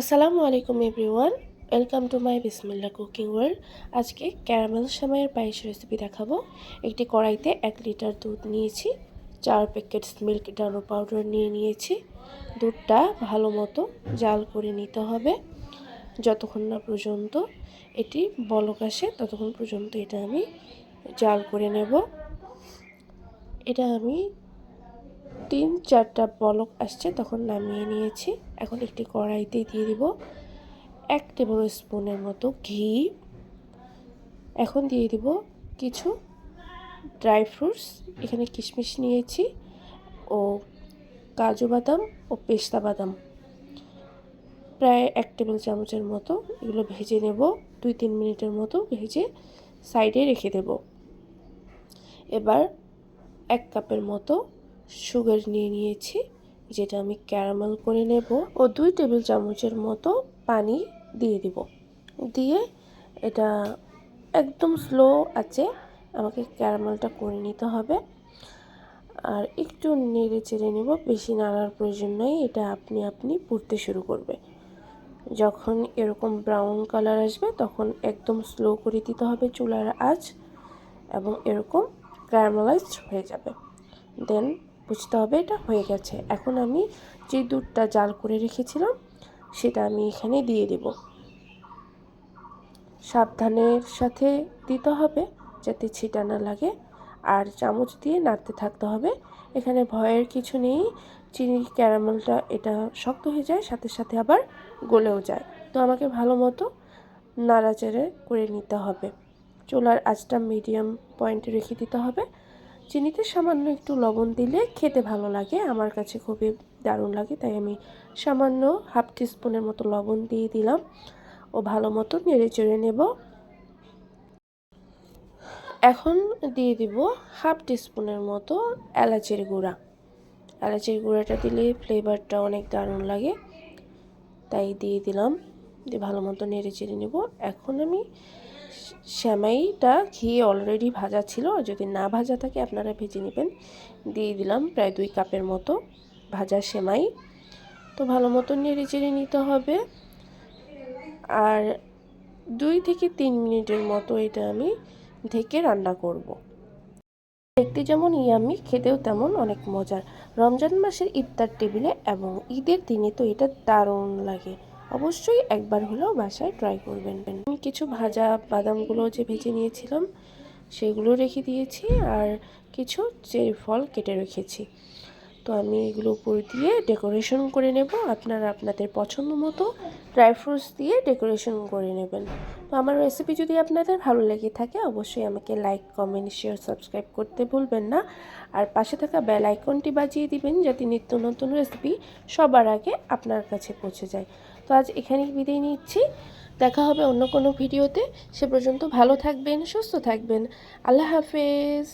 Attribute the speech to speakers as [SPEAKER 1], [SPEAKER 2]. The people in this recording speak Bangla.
[SPEAKER 1] আসসালামু আলাইকুম everyone, welcome to my Bismillah cooking world. আজকে ক্যারামেল সেমাইয়ের পায়েস রেসিপি দেখাবো। একটি কড়াইতে এক লিটার দুধ নিয়েছি, চার প্যাকেট মিল্ক ডানো পাউডার নিয়ে নিয়েছি। দুধটা ভালো মতো জাল করে নিতে হবে, যতক্ষণ না পর্যন্ত এটি বলক আসে, ততক্ষণ পর্যন্ত এটা আমি জাল করে নেব। এটা আমি তিন, চারটা বলক আসছে, তখন নামিয়ে নিয়েছি। এখন একটি কড়াইতে দিয়ে দিব এক টেবিল স্পুনের মতো ঘি। এখন দিয়ে দিব কিছু ড্রাই ফ্রুটস। এখানে কিশমিশ নিয়েছি ও কাজু বাদাম ও পেস্তা বাদাম। প্রায় এক টেবিল চামচের মতো এগুলো ভেজে নেব। দুই, তিন মিনিটের মতো ভেজে সাইডে রেখে দেব। এবার এক কাপের মতো সুগার নিয়ে নিয়েছি, যেটা আমি ক্যারামেল করে নেব ও দুই টেবিল চামচের মতো পানি দিয়ে দিব। দিয়ে এটা একদম স্লো আছে, আমাকে ক্যারামেলটা করে নিতে হবে। আর একটু নেড়ে চেড়ে নেব, বেশি নাড়ার প্রয়োজন নয় এটা আপনি আপনি পুড়তে শুরু করবে। যখন এরকম ব্রাউন কালার আসবে, তখন একদম স্লো করে দিতে হবে চুলার আঁচ এবং এরকম ক্যারামেলাইজড হয়ে যাবে। দেন বুঝতে হবে, এটা হয়ে গেছে। এখন আমি যে দুধটা জাল করে রেখেছিলাম, সেটা আমি এখানে দিয়ে দেব। সাবধানের সাথে দিতে হবে, যাতে ছিটা না লাগে। আর চামচ দিয়ে নাড়তে থাকতে হবে। এখানে ভয়ের কিছু নেই, চিনি, ক্যারামেলটা এটা শক্ত হয়ে যায়, সাথে সাথে আবার গলেও যায়। তো আমাকে ভালো মতো নাড়াচাড়ে করে নিতে হবে। চুলার আঁচটা মিডিয়াম পয়েন্টে রেখে দিতে হবে। চিনিতে সামান্য একটু লবণ দিলে খেতে ভালো লাগে। আমার কাছে খুবই দারুণ লাগে, তাই আমি সামান্য হাফ টিস্পুনের মতো লবণ দিয়ে দিলাম। ও ভালো মতো নেড়ে চেড়ে নেব। এখন দিয়ে দিব হাফ টিস্পুনের মতো এলাচের গুঁড়া। এলাচের গুঁড়াটা দিলে ফ্লেভারটা অনেক দারুণ লাগে, তাই দিয়ে দিলাম। দিয়ে ভালো মতো নেড়ে চেড়ে নেব। এখন আমি শ্যামাইটা ঘি অলরেডি ভাজা ছিল। যদি না ভাজা থাকে, আপনারা ভেজে নেবেন। দিয়ে দিলাম প্রায় দুই কাপের মতো ভাজা সেমাই। তো ভালো মতো নেড়ে চেড়ে নিতে হবে। আর দুই থেকে তিন মিনিটের মতো এটা আমি ঢেকে রান্না করব। দেখতে যেমন ইয়ামি, খেতেও তেমন অনেক মজার। রমজান মাসের ইফতার টেবিলে এবং ঈদের দিনে তো এটা দারুণ লাগে। অবশ্যই একবার হলেও বাসায় ট্রাই করবেন। আমি কিছু ভাজা বাদামগুলো যে ভেজে নিয়েছিলাম, সেগুলো রেখে দিয়েছি আর কিছু চেরি ফল কেটে রেখেছি। তো আমি এগুলো উপর দিয়ে ডেকোরেশন করে নেব। আপনারা আপনাদের পছন্দ মতো ড্রাই ফ্রুটস দিয়ে ডেকোরেশন করে নেবেন। তো আমার রেসিপি যদি আপনাদের ভালো লেগে থাকে, অবশ্যই আমাকে লাইক কমেন্ট শেয়ার সাবস্ক্রাইব করতে ভুলবেন না। আর পাশে থাকা বেল আইকনটি বাজিয়ে দিবেন, যাতে নিত্য নতুন রেসিপি সবার আগে আপনার কাছে পৌঁছে যায়। তো আজ এখানেই বিদায় নিচ্ছি। দেখা হবে অন্য কোনো ভিডিওতে। সে পর্যন্ত ভালো থাকবেন, সুস্থ থাকবেন। আল্লাহ হাফেজ।